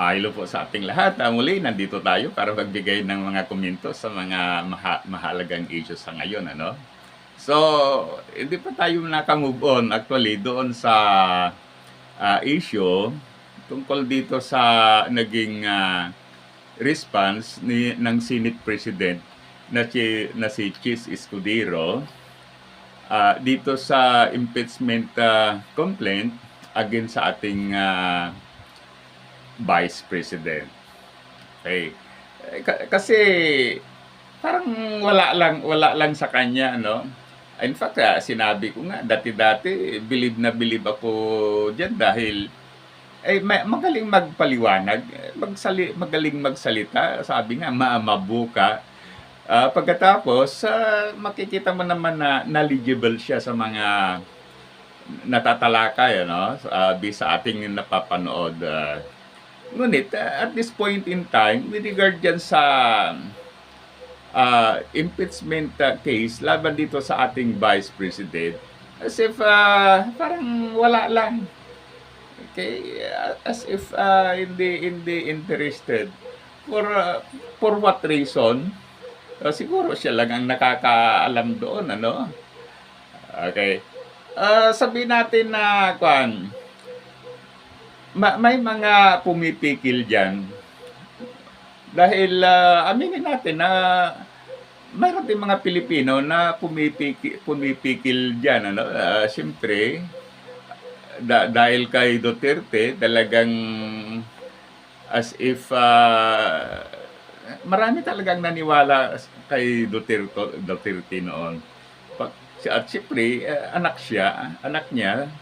Hello po sa ating lahat. Ah, muli, nandito tayo para magbigay ng mga komento sa mga maha- mahalagang issues sa ngayon. Ano? So, hindi pa tayo nakamove on actually doon sa ah, issue tungkol dito sa naging ah, response ni ng Senate President na si, na si Chis Escudero ah, dito sa impeachment ah, complaint against sa ating ah, Vice President. Okay. Eh, ka- kasi parang wala lang wala lang sa kanya no. In fact, ah, sinabi ko nga dati-dati believe na believe ako diyan dahil eh ma- magaling magpaliwanag, magsali, magaling magsalita, sabi nga maamabuka. Ah, pagkatapos, ah, makikita mo naman na knowledgeable siya sa mga natatalakay, ano, uh, sa ating napapanood. ah. Ngunit, ah, at this point in time, with regard dyan sa ah, impeachment ah, case laban dito sa ating Vice President, as if ah, parang wala lang. Okay, ah, as if ah, hindi hindi interested. For ah, for what reason? Ah, siguro siya lang ang nakakaalam doon, ano? Okay. Ah, sabihin natin na kwan, ma- may mga pumipikil diyan. Dahil ah, aminin natin na mayroon din mga Pilipino na pumipikil, pumipikil diyan ano. Ah, Siyempre, da- dahil kay Duterte talagang as if ah, marami talagang naniwala kay Duterte, Duterte noon. At siyempre, eh, anak siya, anak niya,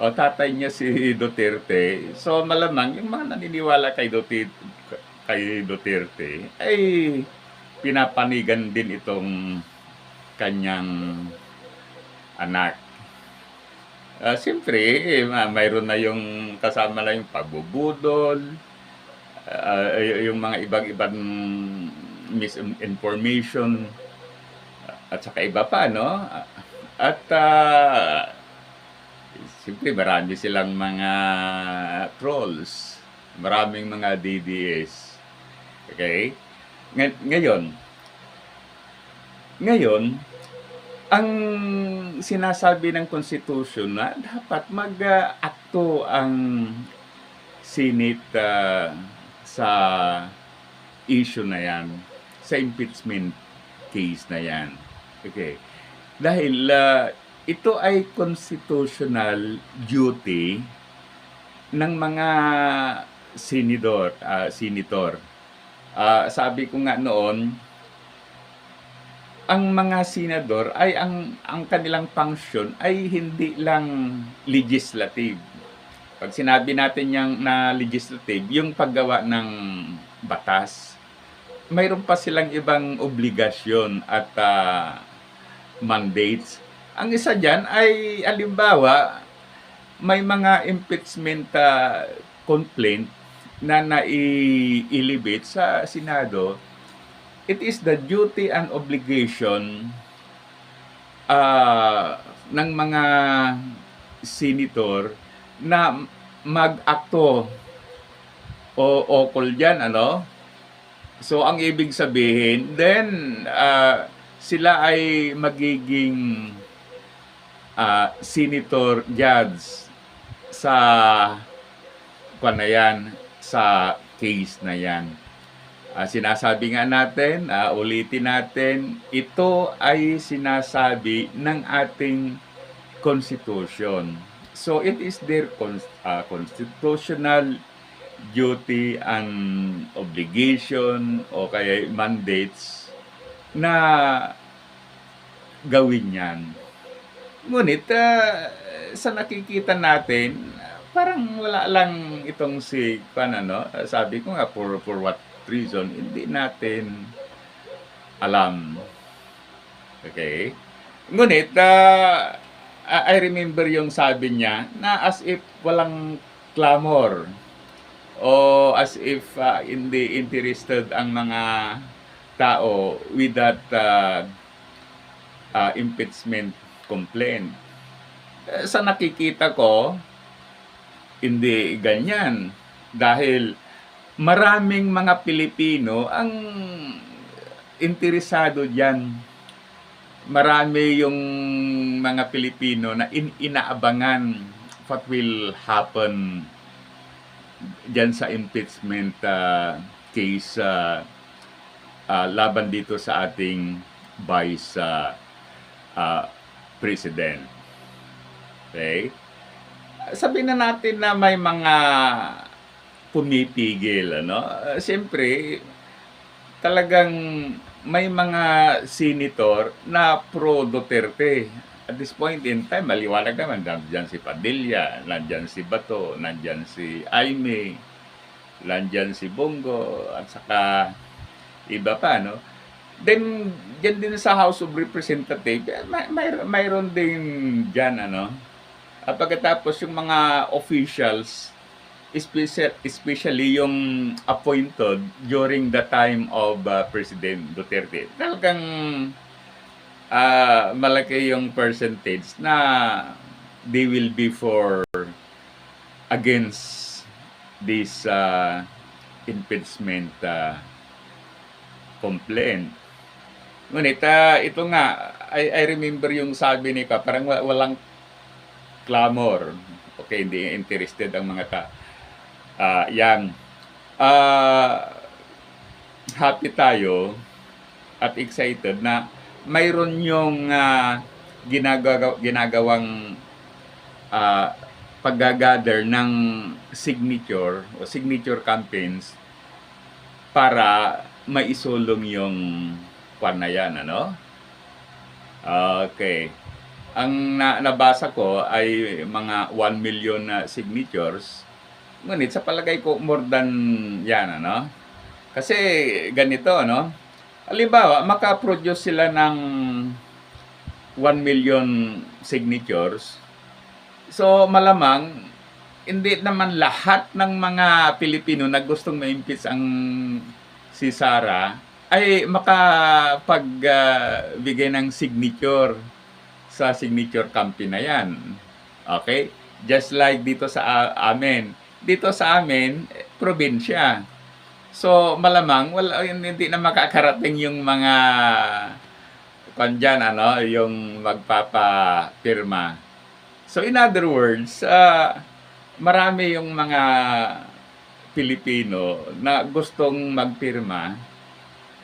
o tatay niya si Duterte. So malamang yung mga naniniwala kay Duterte, kay Duterte ay pinapanigan din itong kanyang anak. Ah, siyempre, eh, ma- mayroon na yung kasama na yung pagbubudol, y- yung mga ibang-ibang misinformation, at saka iba pa, no? At ah, siyempre marami silang mga trolls, maraming mga DDS. Okay? Ngay- ngayon, ngayon, ang sinasabi ng Constitution na dapat mag-akto ang Senate ah, sa issue na yan, sa impeachment case na yan. Okay. Dahil ah, ito ay constitutional duty ng mga senador, ah, senator. Ah, sabi ko nga noon, ang mga senador ay ang ang kanilang function ay hindi lang legislative. Pag sinabi natin yung na legislative, yung paggawa ng batas, mayroon pa silang ibang obligasyon at ah, mandates. Ang isa dyan ay, alimbawa, may mga impeachment ah, complaint na nai-elevate sa Senado, it is the duty and obligation ah, ng mga senator na mag-akto o okol dyan, ano? So, ang ibig sabihin, then, ah, sila ay magiging ah, senator judge sa kwan na yan, sa case na yan. Ah, sinasabi nga natin, ah, ulitin natin, ito ay sinasabi ng ating constitution. So it is their cons- ah, constitutional duty and obligation o kaya mandates na gawin yan. Ngunit ah, sa nakikita natin, parang wala lang itong si, paano, no? sabi ko nga, for, for what reason, hindi natin alam. Okay? Ngunit, ah, I remember yung sabi niya na as if walang clamor o as if ah, hindi interested ang mga tao with that ah, ah, impeachment complaint. Eh, Sa nakikita ko, hindi ganyan. Dahil maraming mga Pilipino ang interesado diyan. Marami yung mga Pilipino na in- inaabangan what will happen diyan sa impeachment uh, case uh, uh, laban dito sa ating vice uh, uh, president. Okay? Sabihin na natin na may mga pumipigil, ano? Uh, Siyempre, talagang may mga senator na pro Duterte. At this point in time, maliwanag naman, nandyan si Padilla, nandyan si Bato, nandyan si Aime, nandyan si Bongo, at saka iba pa, no? Then, dyan din sa House of Representatives, eh, may, may, mayroon din dyan, ano? At pagkatapos yung mga officials, especially, especially yung appointed during the time of uh, President Duterte. Talagang ah, malaki yung percentage na they will be for against this uh, impeachment uh, complaint. Ngunit ah, ito nga, I, I remember yung sabi ni ka, parang wa- walang clamor. Okay, hindi interested ang mga ta. Ah, yan. Ah, happy tayo at excited na mayroon yung ah, ginagawa, ginagawang ah, paggagather ng signature o signature campaigns para maisulong yung kwan na yan, ano? Okay. Ang na, nabasa ko ay mga 1 million na signatures. Ngunit sa palagay ko more than yan, ano? Kasi ganito, ano? Halimbawa, makaproduce sila ng 1 million signatures. So, malamang, hindi naman lahat ng mga Pilipino na gustong ma-impeach ang si Sara ay makapagbigay ng signature sa signature campaign na yan. Okay? Just like dito sa a- amin. Dito sa amin, probinsya. So, malamang, wala, hindi na makakarating yung mga kung dyan, ano, yung magpapapirma. So, in other words, ah, marami yung mga Pilipino na gustong magpirma,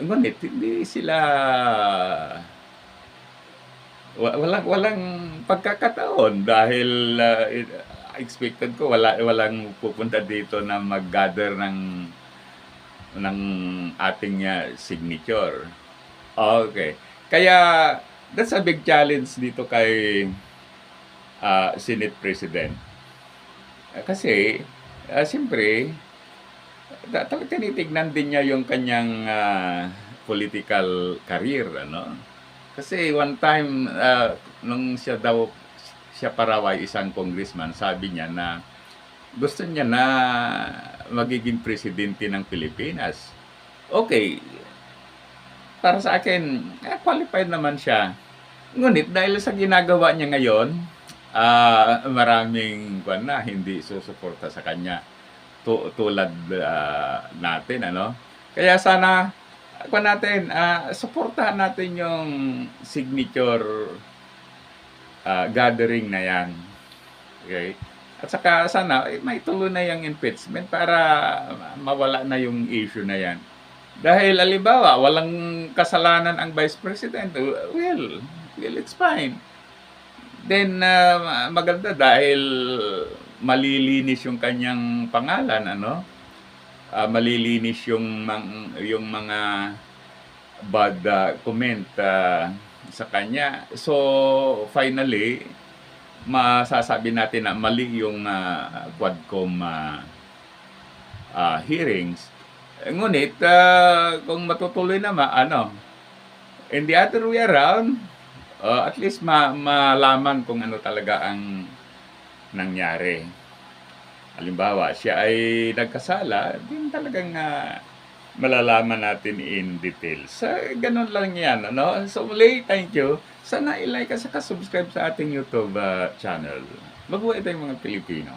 ngunit hindi sila wa- walang walang pagkakataon dahil ah, expected ko wala walang pupunta dito na mag-gather ng ng ating ah, signature. Okay. Kaya that's a big challenge dito kay ah, Senate President. Kasi ah, siyempre tinitignan din niya yung kanyang ah, political career ano? Kasi one time ah, nung siya daw siya pa raw ay isang congressman sabi niya na gusto niya na magiging presidente ng Pilipinas. Okay. Para sa akin eh, qualified naman siya. Ngunit dahil sa ginagawa niya ngayon ah, maraming kwan na hindi susuporta sa kanya tu- tulad ah, natin ano? Kaya sana kwan natin ah, suportahan natin yung signature ah, gathering na yan. Okay? At saka sana eh, may tuloy na yung impeachment para mawala na yung issue na yan. Dahil alibawa walang kasalanan ang vice president well well it's fine. Then ah, maganda dahil malilinis yung kanyang pangalan ano? Ah, malilinis yung mang, yung mga bad ah, comment ah, sa kanya. So finally masasabi natin na mali yung ah, Quadcom ah, ah, hearings. Ngunit ah, kung matutuloy naman ano in the other way around ah, at least ma malaman kung ano talaga ang nangyari halimbawa, siya ay nagkasala, din talagang ah, malalaman natin in details. So, ganun lang yan. Ano? So, muli, thank you. Sana i-like at saka subscribe sa ating YouTube ah, channel. Mabuhay tayong mga Pilipino.